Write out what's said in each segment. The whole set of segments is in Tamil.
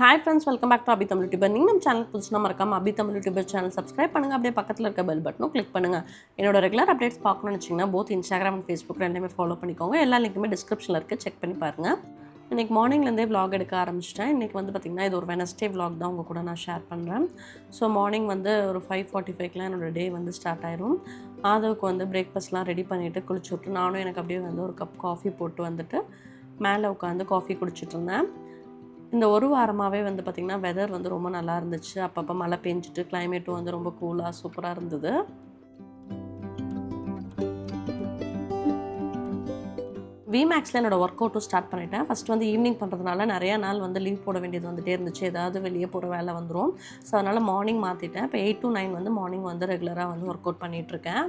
Hi friends welcome back to Abi Tamil YouTuber நீங்கள் நம்ம சேனல் புதுசுனா மறக்காம Abi Tamil YouTuber channel subscribe பண்ணுங்கள் அப்படியே பக்கத்தில் இருக்க பெல் பட்டனும் கிளிக் பண்ணுங்கள் என்னோட ரெகுலர் அப்டேட்ஸ் பார்க்கணும்னு வச்சிங்கன்னா போத் இன்ஸ்டாகிராம் அண்ட் ஃபேஸ்புக் ரெண்டுமே ஃபாலோ பண்ணிக்கோங்க. எல்லா லிங்க்குமே டிஸ்கிரிப்ஷனில் இருக்குது செக் பண்ணி பாருங்கள் இன்றைக்கி மார்னிங்லேருந்தே விலாக் எடுக்க ஆரம்பிச்சிட்டேன். இன்றைக்கி வந்து பார்த்திங்கன்னா இது ஒரு வெனஸ்டே விலாக் தான் உங்கள் கூட நான் ஷேர் பண்ணுறேன் ஸோ மார்னிங் வந்து ஒரு ஃபைவ் ஃபார்ட்டி ஃபைவ்க்கெலாம் என்னோடய டே வந்து ஸ்டார்ட் ஆயிரும். ஆதவுக்கு வந்து பிரேக்ஃபாஸ்ட்லாம் ரெடி பண்ணிவிட்டு குளிச்சு விட்டு நானும் எனக்கு அப்படியே வந்து ஒரு கப் காஃபி போட்டு வந்துட்டு மேலே உட்காந்து காஃபி குடிச்சிட்டு இருந்தேன். இந்த ஒரு வாரமாகவே வந்து பார்த்திங்கன்னா வெதர் வந்து ரொம்ப நல்லா இருந்துச்சு. அப்பப்போ மழை பெஞ்சிட்டு கிளைமேட்டும் வந்து ரொம்ப கூலாக சூப்பராக இருந்தது. விமேக்ஸில் என்னோடய ஒர்க் அவுட்டும் ஸ்டார்ட் பண்ணிட்டேன். ஃபஸ்ட் வந்து ஈவினிங் பண்ணுறதுனால நிறையா நாள் வந்து லீவ் போட வேண்டியது வந்துட்டே இருந்துச்சு. ஏதாவது வெளியே போகிற வேலை வந்துடும் ஸோ அதனால் மார்னிங் மாற்றிட்டேன் இப்போ எயிட் டு நைன் வந்து மார்னிங் வந்து ரெகுலராக வந்து ஒர்க் அவுட் பண்ணிகிட்ருக்கேன்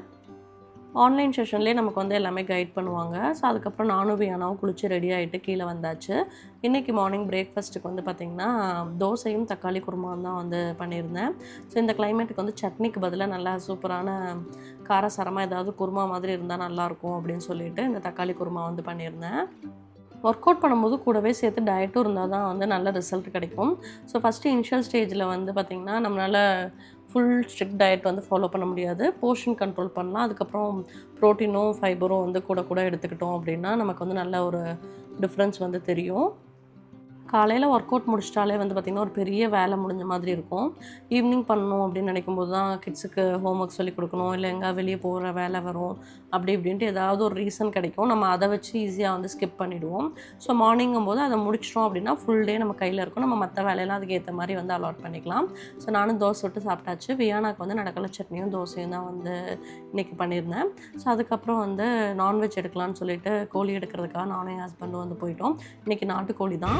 ஆன்லைன் செஷன்லேயே நமக்கு வந்து எல்லாமே கைட் பண்ணுவாங்க. ஸோ அதுக்கப்புறம் நானும் வியானாவும் குளிச்சு ரெடி ஆகிட்டு கீழே வந்தாச்சு. இன்றைக்கி மார்னிங் பிரேக்ஃபாஸ்ட்டுக்கு வந்து பார்த்திங்கன்னா தோசையும் தக்காளி குருமாவும் தான் வந்து பண்ணியிருந்தேன். ஸோ இந்த கிளைமேட்டுக்கு வந்து சட்னிக்கு பதிலாக நல்லா சூப்பரான காரசாரமாக ஏதாவது குருமா மாதிரி இருந்தால் நல்லாயிருக்கும் அப்படின்னு சொல்லிட்டு இந்த தக்காளி குருமா வந்து பண்ணியிருந்தேன். ஒர்க் அவுட் பண்ணும்போது கூடவே சேர்த்து டயட்டும் இருந்தால் தான் வந்து நல்ல ரிசல்ட் கிடைக்கும். ஸோ ஃபஸ்ட்டு இனிஷியல் ஸ்டேஜில் வந்து பார்த்திங்கன்னா நம்மளால் ஃபுல் ஸ்ட்ரிக்ட் டயட் வந்து ஃபாலோ பண்ண முடியாது. போர்ஷன் கண்ட்ரோல் பண்ணலாம். அதுக்கப்புறம் ப்ரோட்டீனும் ஃபைபரும் வந்து கூட கூட எடுத்துக்கிட்டோம் அப்படின்னா நமக்கு வந்து நல்ல ஒரு டிஃப்ரென்ஸ் வந்து தெரியும். காலையில் ஒர்க் அவுட் முடிச்சிட்டாலே வந்து பார்த்திங்கன்னா ஒரு பெரிய வேலை முடிஞ்ச மாதிரி இருக்கும். ஈவினிங் பண்ணணும் அப்படின்னு நினைக்கும் போது தான் கிட்ஸுக்கு ஹோம் ஒர்க் சொல்லி கொடுக்கணும். இல்லை எங்கே வெளியே போகிற வேலை வரும். அப்படி இப்படின்ட்டு ஏதாவது ஒரு ரீசன் கிடைக்கும். நம்ம அதை வச்சு ஈஸியாக வந்து ஸ்கிப் பண்ணிவிடுவோம் ஸோ மார்னிங்கும் போது அதை முடிச்சிட்டோம் அப்படின்னா ஃபுல் டே நம்ம கையில் இருக்கும். நம்ம மற்ற வேலையெல்லாம் அதுக்கு ஏற்ற மாதிரி வந்து அலாட் பண்ணிக்கலாம். ஸோ நானும் தோசை விட்டு சாப்பிட்டாச்சு. வியானாக்கு வந்து நடக்கலை சட்னியும் தோசையும் தான் வந்து இன்றைக்கி பண்ணியிருந்தேன். ஸோ அதுக்கப்புறம் வந்து நான்வெஜ் எடுக்கலாம்னு சொல்லிட்டு கோழி எடுக்கிறதுக்காக நானும் என் ஹஸ்பண்டும் வந்து போயிட்டோம். இன்றைக்கி நாட்டுக்கோழி தான்.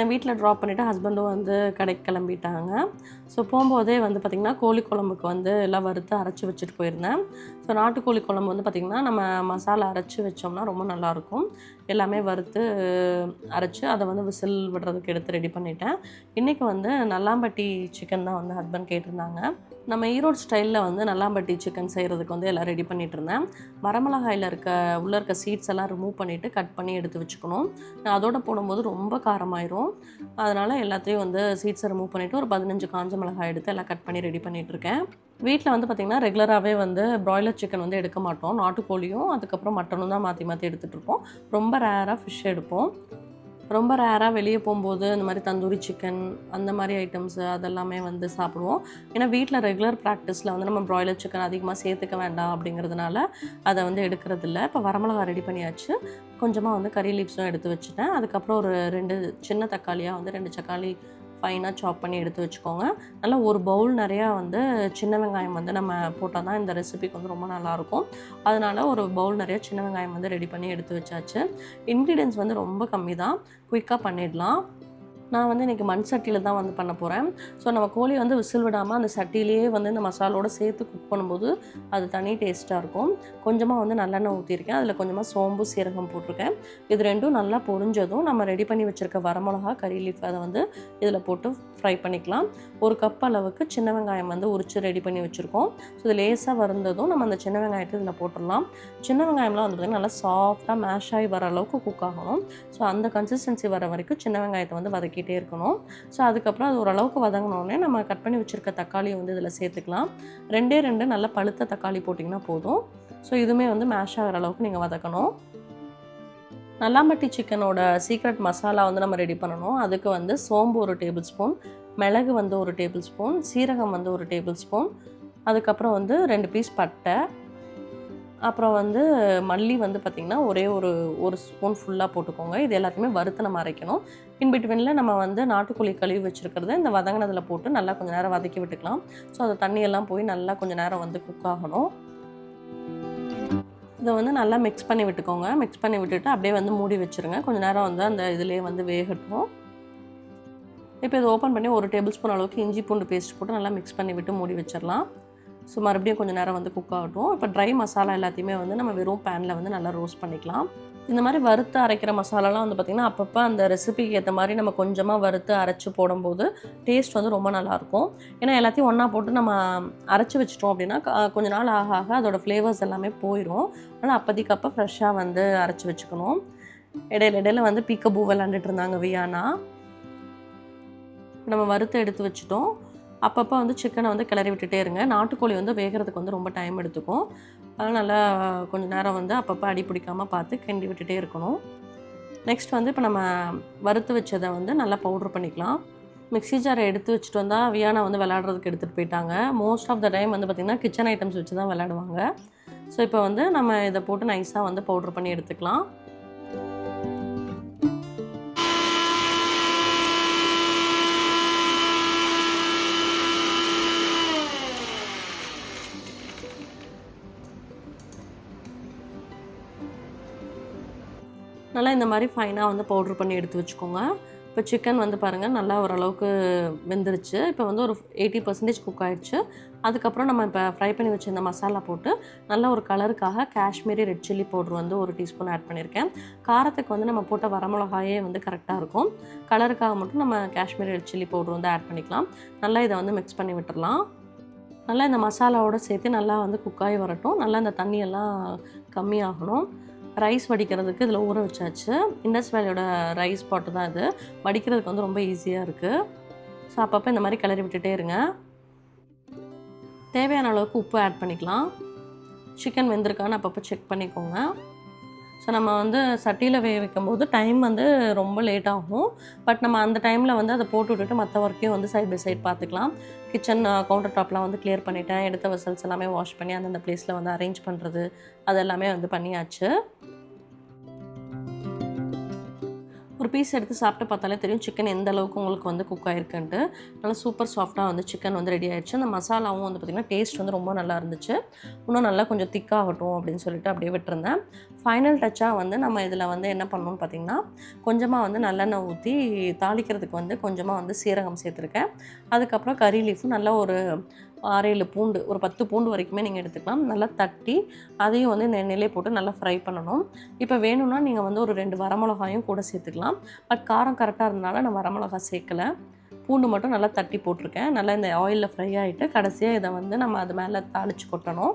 என்னை வீட்டில் ட்ராப் பண்ணிவிட்டு ஹஸ்பண்டும் வந்து கடைக்கு கிளம்பிட்டாங்க. ஸோ போகும்போதே வந்து பார்த்திங்கன்னா கோழி குழம்புக்கு வந்து எல்லாம் வறுத்து அரைச்சி வச்சுட்டு போயிருந்தேன். ஸோ நாட்டுக்கோழி குழம்பு வந்து பார்த்திங்கன்னா நம்ம மசாலா அரைச்சி வச்சோம்னா ரொம்ப நல்லாயிருக்கும். எல்லாமே வறுத்து அரைச்சி அதை வந்து விசில் விடுறதுக்கு எடுத்து ரெடி பண்ணிட்டேன். இன்றைக்கி வந்து நல்லாம்பட்டி சிக்கன் தான் வந்து ஹஸ்பண்ட் கேட்டிருந்தாங்க. நம்ம ஈரோடு ஸ்டைலில் வந்து நல்லாம்பட்டி சிக்கன் செய்கிறதுக்கு வந்து எல்லாம் ரெடி பண்ணிகிட்டு இருந்தேன் வரமிளகாயில் இருக்க உள்ளே இருக்க சீட்ஸ் எல்லாம் ரிமூவ் பண்ணிவிட்டு கட் பண்ணி எடுத்து வச்சுக்கணும். நான் அதோட போடும்போது ரொம்ப காரமாயிரும். அதனால் எல்லாத்தையும் வந்து சீட்ஸை ரிமூவ் பண்ணிவிட்டு ஒரு பதினஞ்சு காஞ்ச மிளகாய் எடுத்து எல்லாம் கட் பண்ணி ரெடி பண்ணிகிட்ருக்கேன் வீட்டில் வந்து பார்த்திங்கன்னா ரெகுலராகவே வந்து ப்ராய்லர் சிக்கன் வந்து எடுக்க மாட்டோம். நாட்டுக்கோழியும் அதுக்கப்புறம் மட்டனும் தான் மாற்றி மாற்றி எடுத்துகிட்ருப்போம் ரொம்ப ரேராக ஃபிஷ் எடுப்போம். ரொம்ப ரேராக வெளியே போகும்போது இந்த மாதிரி தந்தூரி சிக்கன் அந்த மாதிரி ஐட்டம்ஸு அதெல்லாமே வந்து சாப்பிடுவோம். ஏன்னா வீட்டில் ரெகுலர் ப்ராக்டிஸில் வந்து நம்ம ப்ராய்லர் சிக்கன் அதிகமாக சேர்த்துக்க வேண்டாம் அப்படிங்கிறதுனால அதை வந்து எடுக்கிறதில்ல. இப்போ வரமிளகா ரெடி பண்ணியாச்சு. கொஞ்சமாக வந்து கறி லீவ்ஸும் எடுத்து வச்சுட்டேன். அதுக்கப்புறம் ஒரு ரெண்டு சின்ன தக்காளியாக வந்து ரெண்டு தக்காளி ஃபைனாக சாப் பண்ணி எடுத்து வச்சுக்கோங்க. நல்லா ஒரு பவுல் நிறையா வந்து சின்ன வெங்காயம் வந்து நம்ம போட்டால் தான் இந்த ரெசிபிக்கு வந்து ரொம்ப நல்லாயிருக்கும் அதனால் ஒரு பவுல் நிறையா சின்ன வெங்காயம் வந்து ரெடி பண்ணி எடுத்து வச்சாச்சு. இன்க்ரீடியன்ஸ் வந்து ரொம்ப கம்மி தான். குயிக்காக பண்ணிடலாம். நான் வந்து இன்றைக்கி மண் சட்டியில் தான் வந்து பண்ண போகிறேன் ஸோ நம்ம கோழி வந்து விசில் விடாமல் அந்த சட்டியிலேயே வந்து இந்த மசாலோடு சேர்த்து குக் பண்ணும்போது அது தனி டேஸ்ட்டாக இருக்கும். கொஞ்சமாக வந்து நல்லெண்ணெய் ஊற்றிருக்கேன் அதில் கொஞ்சமாக சோம்பு சீரகம் போட்டிருக்கேன். இது ரெண்டும் நல்லா பொரிஞ்சதும் நம்ம ரெடி பண்ணி வச்சுருக்க வரமிளகா கறி லீஃப் அதை வந்து இதில் போட்டு ஃப்ரை பண்ணிக்கலாம். ஒரு கப் அளவுக்கு சின்ன வெங்காயம் வந்து உரித்து ரெடி பண்ணி வச்சுருக்கோம். ஸோ இது லேசாக வந்ததும் நம்ம அந்த சின்ன வெங்காயத்தை இதில் போட்டுடலாம். சின்ன வெங்காயம்லாம் வந்து பார்த்திங்கன்னா நல்லா சாஃப்டாக மேஷ் ஆகி வர அளவுக்கு குக் ஆகணும். ஸோ அந்த கன்சிஸ்டன்சி வர வரைக்கும் சின்ன வெங்காயத்தை வந்து வதக்கிட்டே இருக்கணும். ஸோ அதுக்கப்புறம் அது ஓரளவுக்கு வதங்கினோடனே நம்ம கட் பண்ணி வச்சுருக்க தக்காளியை வந்து இதில் சேர்த்துக்கலாம். ரெண்டே ரெண்டு நல்ல பழுத்த தக்காளி போட்டிங்கன்னா போதும். ஸோ இதுவுமே வந்து மேஷ் ஆகிற அளவுக்கு நீங்கள் வதக்கணும். நல்லாம்பட்டி சிக்கனோட சீக்ரெட் மசாலா வந்து நம்ம ரெடி பண்ணணும். அதுக்கு வந்து சோம்பு ஒரு டேபிள் ஸ்பூன் மிளகு வந்து ஒரு டேபிள் ஸ்பூன் சீரகம் வந்து ஒரு டேபிள் ஸ்பூன் அதுக்கப்புறம் வந்து ரெண்டு பீஸ் பட்டை அப்புறம் வந்து மல்லி வந்து பார்த்திங்கன்னா ஒரே ஒரு ஒரு ஸ்பூன் ஃபுல்லாக போட்டுக்கோங்க. இது எல்லாத்தையுமே வறுத்து நம்ம அரைக்கணும். இன் பிட்வீனில் நம்ம வந்து நாட்டுக்கோழி கழுவி வச்சுருக்கிறத இந்த வதங்கினதில் போட்டு நல்லா கொஞ்சம் நேரம் வதக்கி விட்டுக்கலாம். ஸோ அந்த தண்ணியெல்லாம் போய் நல்லா கொஞ்சம் நேரம் வந்து குக் ஆகணும். இதை வந்து நல்லா மிக்ஸ் பண்ணி விட்டுக்கோங்க. மிக்ஸ் பண்ணி விட்டுட்டு அப்படியே வந்து மூடி வச்சுருங்க. கொஞ்சம் நேரம் வந்து அந்த இதுலேயே வந்து வேகட்டும். இப்போ இதை ஓப்பன் பண்ணி ஒரு டேபிள் ஸ்பூன் அளவுக்கு இஞ்சி பூண்டு பேஸ்ட் போட்டு நல்லா மிக்ஸ் பண்ணி விட்டு மூடி வச்சிடலாம். ஸோ மறுபடியும் கொஞ்சம் நேரம் வந்து குக் ஆகட்டும். இப்போ ட்ரை மசாலா எல்லாத்தையுமே வந்து நம்ம வெறும் பேனில் வந்து நல்லா ரோஸ்ட் பண்ணிக்கலாம். இந்த மாதிரி வறுத்து அரைக்கிற மசாலாலாம் வந்து பார்த்திங்கன்னா அப்பப்போ அந்த ரெசிபிக்கு ஏற்ற மாதிரி நம்ம கொஞ்சமாக வறுத்து அரைச்சி போடும்போது டேஸ்ட் வந்து ரொம்ப நல்லாயிருக்கும். ஏன்னா எல்லாத்தையும் ஒன்றா போட்டு நம்ம அரைச்சி வச்சிட்டோம் அப்படின்னா க- கொஞ்ச நாள் ஆக ஆக அதோட ஃப்ளேவர்ஸ் எல்லாமே போயிடும் அதனால் அப்போதைக்கு அப்போ ஃப்ரெஷ்ஷாக வந்து அரைச்சி வச்சுக்கணும். இடையில இடையில வந்து பீக்கபூ விளாண்டுட்டு இருந்தாங்க வியானா. நம்ம வறுத்து எடுத்து வச்சுட்டோம். அப்பப்போ வந்து சிக்கனை வந்து கிளறி விட்டுட்டே இருங்க. நாட்டுக்கோழி வந்து வேகிறதுக்கு வந்து ரொம்ப டைம் எடுத்துக்கும். அதனால் நல்லா கொஞ்சம் நேரம் வந்து அப்பப்போ அடி பிடிக்காமல் பார்த்து கிண்டி விட்டுட்டே இருக்கணும். நெக்ஸ்ட் வந்து இப்போ நம்ம வறுத்து வச்சதை வந்து நல்லா பவுட்ரு பண்ணிக்கலாம். மிக்ஸி ஜாரை எடுத்து வச்சுட்டு வந்தால் வியானா வந்து விளையாடுறதுக்கு எடுத்துகிட்டு போயிட்டாங்க. மோஸ்ட் ஆஃப் த டைம் வந்து பார்த்திங்கன்னா கிச்சன் ஐட்டம்ஸ் வச்சு தான் விளையாடுவாங்க. ஸோ இப்போ வந்து நம்ம இதை போட்டு நைஸாக வந்து பவுட்ரு பண்ணி எடுத்துக்கலாம். நல்லா இந்த மாதிரி ஃபைனாக வந்து பவுட்ரு பண்ணி எடுத்து வச்சுக்கோங்க. இப்போ சிக்கன் வந்து பாருங்கள் நல்லா ஓரளவுக்கு வெந்துருச்சு. இப்போ வந்து ஒரு எயிட்டி பர்சன்டேஜ் குக் ஆகிடுச்சு அதுக்கப்புறம் நம்ம இப்போ ஃப்ரை பண்ணி வச்சிருந்த மசாலா போட்டு நல்ல ஒரு கலருக்காக காஷ்மீரி ரெட் சில்லி பவுட்ரு வந்து ஒரு டீஸ்பூன் ஆட் பண்ணியிருக்கேன் காரத்துக்கு வந்து நம்ம போட்ட வரமிளகாயே வந்து கரெக்டாக இருக்கும். கலருக்காக மட்டும் நம்ம காஷ்மீரி ரெட் சில்லி பவுட்ரு வந்து ஆட் பண்ணிக்கலாம். நல்லா இதை வந்து மிக்ஸ் பண்ணி விட்டுடலாம் நல்லா இந்த மசாலாவோடு சேர்த்து நல்லா வந்து குக்காகி வரட்டும். நல்லா இந்த தண்ணியெல்லாம் கம்மியாகணும். ரைஸ் வடிக்கிறதுக்கு இதில் ஊற வச்சாச்சு. இண்டஸ் வேலையோட ரைஸ் பாட்டு தான் இது. வடிக்கிறதுக்கு வந்து ரொம்ப ஈஸியாக இருக்குது ஸோ அப்பப்போ இந்த மாதிரி கிளறி விட்டுட்டே இருங்க. தேவையான அளவுக்கு உப்பு ஆட் பண்ணிக்கலாம். சிக்கன் வெந்திருக்கான்னு அப்பப்போ செக் பண்ணிக்கோங்க. ஸோ நம்ம வந்து சட்டியில் வேக வைக்கும்போது டைம் வந்து ரொம்ப லேட் ஆகும். பட் நம்ம அந்த டைமில் வந்து அதை போட்டு விட்டுட்டு மற்ற ஒர்க்கையும் வந்து சைட் பை சைட் பார்த்துக்கலாம். கிச்சன் கவுண்டர் டாப்லாம் வந்து கிளியர் பண்ணிட்டேன். எடுத்த வெசல்ஸ் எல்லாமே வாஷ் பண்ணி அந்தந்த பிளேஸில் வந்து அரேஞ்ச் பண்ணுறது அது எல்லாமே வந்து பண்ணியாச்சு. ஒரு பீஸ் எடுத்து சாப்பிட்டு பார்த்தாலே தெரியும் சிக்கன் எந்த அளவுக்கு உங்களுக்கு வந்து குக் ஆயிருக்குன்ட்டு. நல்லா சூப்பர் சாஃப்டாக வந்து சிக்கன் வந்து ரெடி ஆயிடுச்சு அந்த மசாலாவும் வந்து பார்த்திங்கன்னா டேஸ்ட் வந்து ரொம்ப நல்லா இருந்துச்சு. இன்னும் நல்லா கொஞ்சம் திக்காகட்டும் அப்படின்னு சொல்லிட்டு அப்படியே விட்டுருந்தேன். ஃபைனல் டச்சாக வந்து நம்ம இதில் வந்து என்ன பண்ணணும்னு பார்த்திங்கன்னா கொஞ்சமாக வந்து நல்லெண்ணெய் ஊற்றி தாளிக்கிறதுக்கு வந்து கொஞ்சமாக வந்து சீரகம் சேர்த்துருக்கேன். அதுக்கப்புறம் கறி லீஃபும் நல்லா ஒரு ஆறேழு பூண்டு ஒரு பத்து பூண்டு வரைக்குமே நீங்கள் எடுத்துக்கலாம். நல்லா தட்டி அதையும் வந்து இந்த எண்ணெயிலே போட்டு நல்லா ஃப்ரை பண்ணணும். இப்போ வேணும்னா நீங்கள் வந்து ஒரு ரெண்டு வரமிளகாயும் கூட சேர்த்துக்கலாம். பட் காரம் கரெக்டாக இருந்தனால நான் வரமிளகா சேர்க்கல. பூண்டு மட்டும் நல்லா தட்டி போட்டிருக்கேன். நல்லா இந்த ஆயிலில் ஃப்ரை ஆகிட்டு கடைசியாக இதை வந்து நம்ம அது மேலே தாளித்து கொட்டணும்.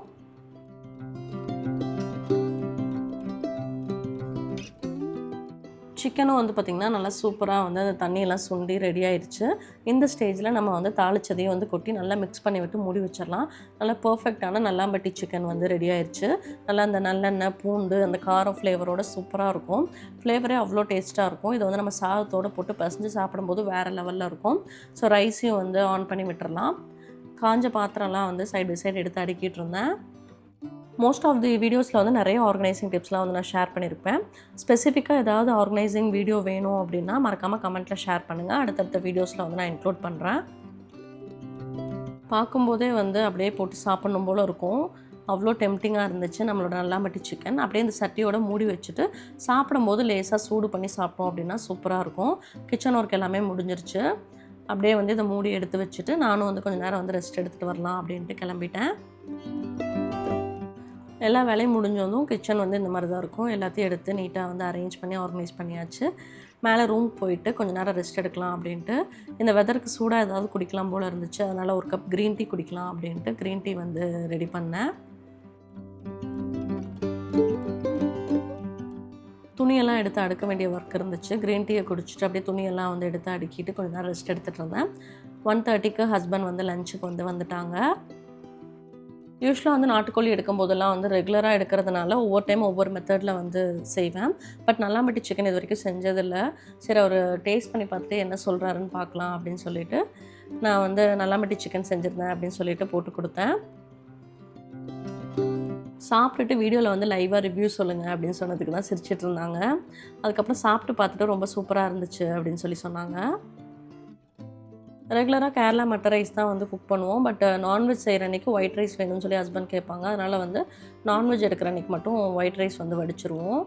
சிக்கனும் வந்து பார்த்திங்கன்னா நல்லா சூப்பராக வந்து அந்த தண்ணியெல்லாம் சுண்டி ரெடி ஆயிடுச்சு இந்த ஸ்டேஜில் நம்ம வந்து தாளிச்சதையும் வந்து கொட்டி நல்லா மிக்ஸ் பண்ணி விட்டு மூடி வச்சிடலாம். நல்லா பர்ஃபெக்டான நல்லாம்பட்டி சிக்கன் வந்து ரெடி ஆயிடுச்சு நல்லா அந்த நல்லெண்ணெய் பூண்டு அந்த காரம் ஃப்ளேவரோட சூப்பராக இருக்கும். ஃப்ளேவரே அவ்வளோ டேஸ்ட்டாக இருக்கும். இதை வந்து நம்ம சாதத்தோடு போட்டு பசஞ்சு சாப்பிடும்போது வேறு லெவலில் இருக்கும். ஸோ ரைஸையும் வந்து ஆன் பண்ணி விட்டுறலாம். காஞ்ச பாத்திரம்லாம் வந்து சைடு பை சைடு எடுத்து அடுக்கிட்டு இருந்தேன். மோஸ்ட் ஆஃப் தி வீடியோஸில் வந்து நிறைய ஆர்கனைசிங் டிப்ஸ்லாம் வந்து நான் ஷேர் பண்ணியிருப்பேன் ஸ்பெசிஃபிக்காக ஏதாவது ஆர்கனைசிங் வீடியோ வேணும் அப்படின்னா மறக்காமல் கமெண்ட்டில் ஷேர் பண்ணுங்கள் அடுத்தடுத்த வீடியோஸில் வந்து நான் இன்க்ளூட் பண்ணுறேன் பார்க்கும்போதே வந்து அப்படியே போட்டு சாப்பிடணும் போல் இருக்கும். அவ்வளோ டெம்டிங்காக இருந்துச்சு. நம்மளோட நல்லாம்பட்டி சிக்கன் அப்படியே இந்த சட்டியோட மூடி வச்சுட்டு சாப்பிடும்போது லேசாக சூடு பண்ணி சாப்பிட்டோம் அப்படின்னா சூப்பராக இருக்கும். கிச்சன் ஒர்க் எல்லாமே முடிஞ்சிருச்சு. அப்படியே வந்து இதை மூடி எடுத்து வச்சுட்டு நானும் வந்து கொஞ்சம் நேரம் வந்து ரெஸ்ட் எடுத்துகிட்டு வரலாம் அப்படின்ட்டு கிளம்பிட்டேன். எல்லா வேலையும் முடிஞ்சதும் கிச்சன் வந்து இந்த மாதிரி தான் இருக்கும். எல்லாத்தையும் எடுத்து நீட்டாக வந்து அரேஞ்ச் பண்ணி ஆர்கனைஸ் பண்ணியாச்சு. மேலே ரூம் போயிட்டு கொஞ்ச நேரம் ரெஸ்ட் எடுக்கலாம் அப்படின்ட்டு. இந்த வெதருக்கு சூடாக ஏதாவது குடிக்கலாம் போல் இருந்துச்சு. அதனால் ஒரு கப் க்ரீன் டீ குடிக்கலாம் அப்படின்ட்டு க்ரீன் டீ வந்து ரெடி பண்ணேன். துணியெல்லாம் எடுத்து அடுக்க வேண்டிய ஒர்க் இருந்துச்சு. க்ரீன் டீயை குடிச்சிட்டு அப்படியே துணியெல்லாம் வந்து எடுத்து அடுக்கிட்டு கொஞ்ச நேரம் ரெஸ்ட் எடுத்துகிட்டு இருந்தேன். ஒன் தேர்ட்டிக்கு ஹஸ்பண்ட் வந்து லஞ்சுக்கு வந்து வந்துட்டாங்க. யூஸ்வலாக வந்து நாட்டுக்கோழி எடுக்கும் போதெல்லாம் வந்து ரெகுலராக எடுக்கிறதுனால ஒவ்வொரு டைம் ஒவ்வொரு மெத்தடில் வந்து செய்வேன். பட் நல்லாம்பட்டி சிக்கன் இது வரைக்கும் செஞ்சதில்லை. சரி அவர் டேஸ்ட் பண்ணி பார்த்துட்டு என்ன சொல்கிறாருன்னு பார்க்கலாம் அப்படின்னு சொல்லிட்டு நான் வந்து நல்லாம்பட்டி சிக்கன் செஞ்சுருந்தேன் அப்படின்னு சொல்லிட்டு போட்டு கொடுத்தேன். சாப்பிட்டுட்டு வீடியோவில் வந்து லைவாக ரிவ்யூ சொல்லுங்கள் அப்படின்னு சொன்னதுக்கு தான் சிரிச்சிட்டு இருந்தாங்க. அதுக்கப்புறம் சாப்பிட்டு பார்த்துட்டு ரொம்ப சூப்பராக இருந்துச்சு அப்படின்னு சொல்லி சொன்னாங்க. ரெகுலராக கேரளா மட்டை ரைஸ் தான் வந்து குக் பண்ணுவோம். பட் நான்வெஜ் செய்கிற அன்றைக்கி ஒயிட் ரைஸ் வேணும்னு சொல்லி ஹஸ்பண்ட் கேட்பாங்க. அதனால் வந்து நான்வெஜ் எடுக்கிற அன்றைக்கி மட்டும் ஒயிட் ரைஸ் வந்து வடிச்சிருவோம்.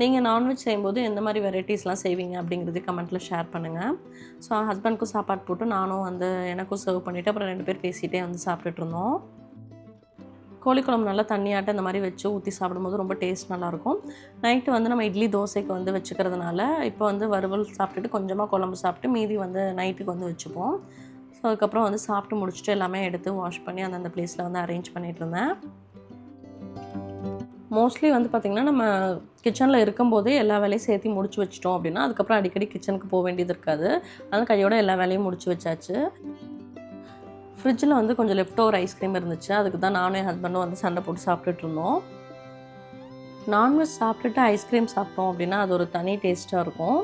நீங்கள் நான்வெஜ் செய்யும்போது எந்த மாதிரி வெரைட்டிஸ்லாம் செய்வீங்க அப்படிங்கிறது கமெண்ட்டில் ஷேர் பண்ணுங்கள் ஸோ ஹஸ்பண்ட்க்கும் சாப்பாடு போட்டு நானும் வந்து எனக்கும் சர்வ் பண்ணிவிட்டு அப்புறம் ரெண்டு பேர் பேசிகிட்டே வந்து சாப்பிட்டுட்டு இருந்தோம். கோழிக்குழம்பு நல்லா தண்ணியாட்ட இந்த மாதிரி வச்சு ஊற்றி சாப்பிடும்போது ரொம்ப டேஸ்ட் நல்லாயிருக்கும். நைட்டு வந்து நம்ம இட்லி தோசைக்கு வந்து வச்சுக்கிறதுனால இப்போ வந்து வறுவல் சாப்பிட்டுட்டு கொஞ்சமாக குழம்பு சாப்பிட்டு மீதி வந்து நைட்டுக்கு வந்து வச்சுப்போம். ஸோ அதுக்கப்புறம் வந்து சாப்பிட்டு முடிச்சுட்டு எல்லாமே எடுத்து வாஷ் பண்ணி அந்தந்த பிளேஸில் வந்து அரேஞ்ச் பண்ணிகிட்டு இருந்தேன். மோஸ்ட்லி வந்து பார்த்திங்கன்னா நம்ம கிச்சனில் இருக்கும்போதே எல்லா வேலையும் சேர்த்து முடிச்சு வச்சிட்டோம் அப்படின்னா அதுக்கப்புறம் அடிக்கடி கிச்சனுக்கு போக வேண்டியது இருக்காது. அதனால் கையோட எல்லா வேலையும் முடிச்சு வச்சாச்சு. ஃப்ரிட்ஜில் வந்து கொஞ்சம் லெஃப்ட் ஓவர் ஐஸ்கிரீம் இருந்துச்சு. அதுக்கு தான் நானும் என் ஹஸ்பண்டும் வந்து சண்டை போட்டு சாப்பிட்டுட்டு இருந்தோம். நான்வெஜ் சாப்பிட்டுட்டு ஐஸ்கிரீம் சாப்பிட்டோம் அப்படின்னா அது ஒரு தனி டேஸ்ட்டாக இருக்கும்.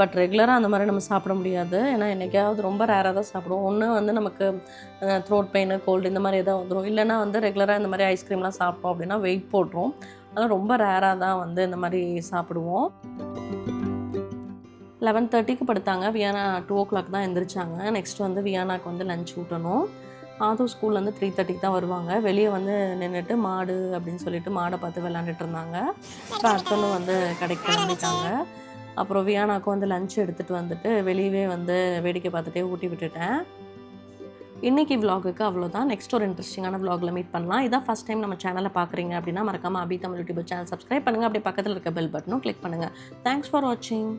பட் ரெகுலராக அந்த மாதிரி நம்ம சாப்பிட முடியாது. ஏன்னா என்றைக்காவது ரொம்ப ரேராக தான் சாப்பிடுவோம். ஒன்று வந்து நமக்கு த்ரோட் பெயின் கோல்டு இந்த மாதிரி எதாவது வந்துடும் இல்லைன்னா வந்து ரெகுலராக இந்த மாதிரி ஐஸ்கிரீம்லாம் சாப்பிட்டோம் அப்படின்னா வெயிட் போட்டுரும். அதனால் ரொம்ப ரேராக தான் வந்து இந்த மாதிரி சாப்பிடுவோம். லெவன் தேர்ட்டிக்கு படுத்தாங்க. வியானா டூ ஓ கிளாக் தான் எந்திரிச்சாங்க. நெக்ஸ்ட் வந்து வியானாக்கு வந்து லஞ்ச் ஊட்டணும். ஆதோ ஸ்கூல்லேருந்து த்ரீ தேர்ட்டிக்கு தான் வருவாங்க. வெளியே வந்து நின்றுட்டு மாடு அப்படின்னு சொல்லிட்டு மாடை பார்த்து விளாண்டுட்டு இருந்தாங்க. அப்புறம் அத்தனும் வந்து கடைக்கு கிளம்பிட்டாங்க. அப்புறம் வியானாக்கும் வந்து லஞ்ச் எடுத்துகிட்டு வந்துட்டு வெளியவே வந்து வேடிக்கை பார்த்துட்டே ஊட்டி விட்டுட்டேன். இன்றைக்கி விலாகுக்கு அவ்வளோதான் நெக்ஸ்ட் ஒரு இன்ட்ரெஸ்டிங்கான விலாகில் மீட் பண்ணலாம். இதான் ஃபஸ்ட் டைம் நம்ம சேனலை பார்க்குறீங்க அப்படின்னா மறக்காமல் Abi Tamil YouTube channel subscribe பண்ணுங்கள் அப்படியே பக்கத்தில் இருக்க பெல் பட்டனும் கிளிக் பண்ணுங்கள் தேங்க்ஸ் ஃபார் வாட்சிங்